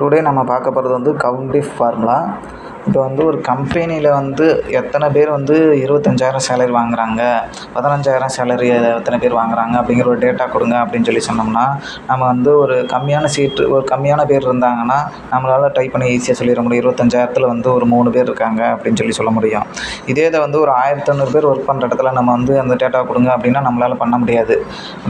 Today நம்ம பார்க்க போகிறது வந்து கவுண்டிஃப் ஃபார்முலா. இப்போ வந்து ஒரு கம்பெனியில் வந்து எத்தனை பேர் வந்து இருபத்தஞ்சாயிரம் சேலரி வாங்குறாங்க? பதினஞ்சாயிரம் சேலரி எத்தனை பேர் வாங்குறாங்க? அப்படிங்கிற ஒரு டேட்டா கொடுங்க அப்படின்னு சொல்லி சொன்னோம்னா நம்ம வந்து ஒரு கம்மியான சீட்டு ஒரு கம்மியான பேர் இருந்தாங்கன்னா நம்மளால் டைப் பண்ணி ஈஸியாக சொல்லிட முடியும். இருபத்தஞ்சாயிரத்தில் வந்து ஒரு மூணு பேர் இருக்காங்க அப்படின்னு சொல்லி சொல்ல முடியும். இதே இதை வந்து ஒரு ஆயிரத்தி ஐநூறு பேர் ஒர்க் பண்ணுற இடத்துல நம்ம வந்து அந்த டேட்டா கொடுங்க அப்படின்னா நம்மளால் பண்ண முடியாது.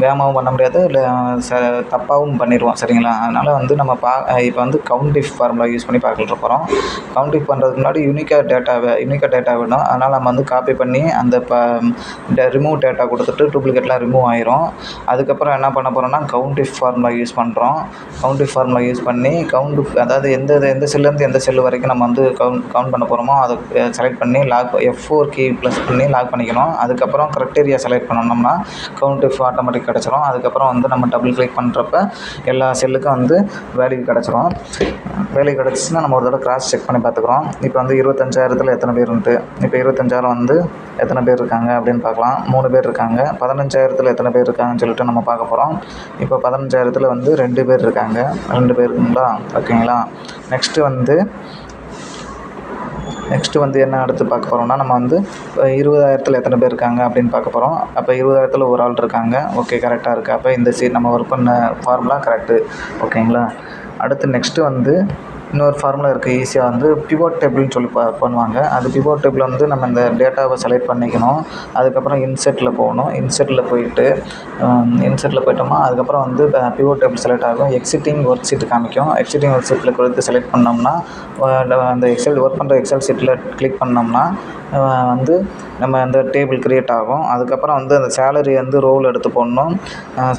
வேகமாகவும் பண்ண முடியாது இல்லை ச தப்பாகவும் பண்ணிடுவோம் சரிங்களா? அதனால் வந்து நம்ம பா இப்போ வந்து கவுண்டிஃப் ஃபார்முலா யூஸ் பண்ணி பார்க்க போகிறோம் கவுண்டிஃப் பண்ணுறதுக்கு முன்னாடி யூனிக்காக டேட்டாவை யூனிக்காக டேட்டா வேணும். அதனால் நம்ம வந்து காப்பி பண்ணி அந்த ப ரிமூவ் டேட்டா கொடுத்துட்டு டூப்ளிகேட்லாம் ரிமூவ் ஆயிரும். அதுக்கப்புறம் என்ன பண்ண போகிறோம்னா கவுண்டிஃப் ஃபார்முலா யூஸ் பண்ணுறோம் கவுண்டி ஃபார்முலா யூஸ் பண்ணி கவுண்டு அதாவது எந்த எந்த செல்லேருந்து எந்த செல்லு வரைக்கும் நம்ம வந்து கவுண்ட் கவுண்ட் பண்ண போகிறோமோ அதை செலக்ட் பண்ணி lock F four key press பண்ணி லாக் பண்ணிக்கணும். அதுக்கப்புறம் க்ரைட்டீரியா செலக்ட் பண்ணோம்னா கவுண்டிஃப் ஆட்டோமேட்டிக் கிடச்சிரும். அதுக்கப்புறம் வந்து நம்ம டபுள் கிளிக் பண்ணுறப்ப எல்லா செல்லுக்கும் வந்து வேல்யூ கிடச்சிரும். வேல்யூ கிடச்சிச்சின்னா நம்ம ஒரு தடவை கிராஸ் செக் பண்ணி பார்த்துக்குறோம். இப்போ வந்து இருபத்தஞ்சாயிரத்தில் எத்தனை பேருன்ட்டு இப்போ இருபத்தஞ்சாயிரம் வந்து எத்தனை பேர் இருக்காங்க அப்படின்னு பார்க்கலாம். மூணு பேர் இருக்காங்க. பதினஞ்சாயிரத்தில் எத்தனை பேர் இருக்காங்கன்னு சொல்லிட்டு நம்ம பார்க்க போகிறோம் இப்போ பதினஞ்சாயிரத்தில் வந்து ரெண்டு பேர் இருக்காங்க. ரெண்டு பேர் இருக்குங்களா ஓகேங்களா? நெக்ஸ்ட்டு வந்து நெக்ஸ்ட்டு வந்து என்ன அடுத்து பார்க்க போகிறோம்னா நம்ம வந்து இப்போ எத்தனை பேர் இருக்காங்க அப்படின்னு பார்க்க போகிறோம் அப்போ இருபதாயிரத்தில் ஒரு ஆள் இருக்காங்க. ஓகே கரெக்டாக இருக்குது அப்போ இந்த சீட் நம்ம ஒர்க் பண்ண ஃபார்முலா கரெக்டு ஓகேங்களா? அடுத்து நெக்ஸ்ட்டு வந்து இன்னொரு ஃபார்முலா இருக்குது ஈஸியாக வந்து பிவோட் டேபிள்னு சொல்லி ப பண்ணுவாங்க. அது பிவோட் டேபிள் வந்து நம்ம இந்த டேட்டாவை செலக்ட் பண்ணிக்கணும். அதுக்கப்புறம் இன்செர்ட்டில் போகணும். இன்செர்ட்டில் போயிட்டு இன்செர்ட்டில் போயிட்டோமா அதுக்கப்புறம் வந்து பிவோட் டேபிள் செலக்ட் ஆகும். எக்ஸிட்டிங் ஒர்க் ஷீட் காமிக்கும். எக்ஸிட்டிங் ஒர்க் ஷீட்டில் கொடுத்து செலக்ட் பண்ணோம்னா அந்த எக்ஸல் ஒர்க் பண்ணுற எக்ஸல் ஷீட்டில் கிளிக் பண்ணோம்னா வந்து நம்ம அந்த டேபிள் க்ரியேட் ஆகும். அதுக்கப்புறம் வந்து அந்த சேலரி வந்து ரோவில் எடுத்து போடணும்.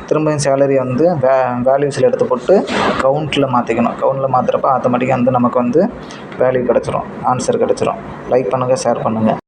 திரும்பியும் சேலரி வந்து வே வேல்யூஸில் எடுத்து போட்டு கவுண்ட்டில் மாற்றிக்கணும் கவுண்ட்டில் மாற்றுறப்ப ஆட்டோமேட்டிக்காக வந்து நமக்கு வந்து வேல்யூ கிடச்சிரும். ஆன்சர் கிடச்சிரும். லைக் பண்ணுங்கள் ஷேர் பண்ணுங்கள்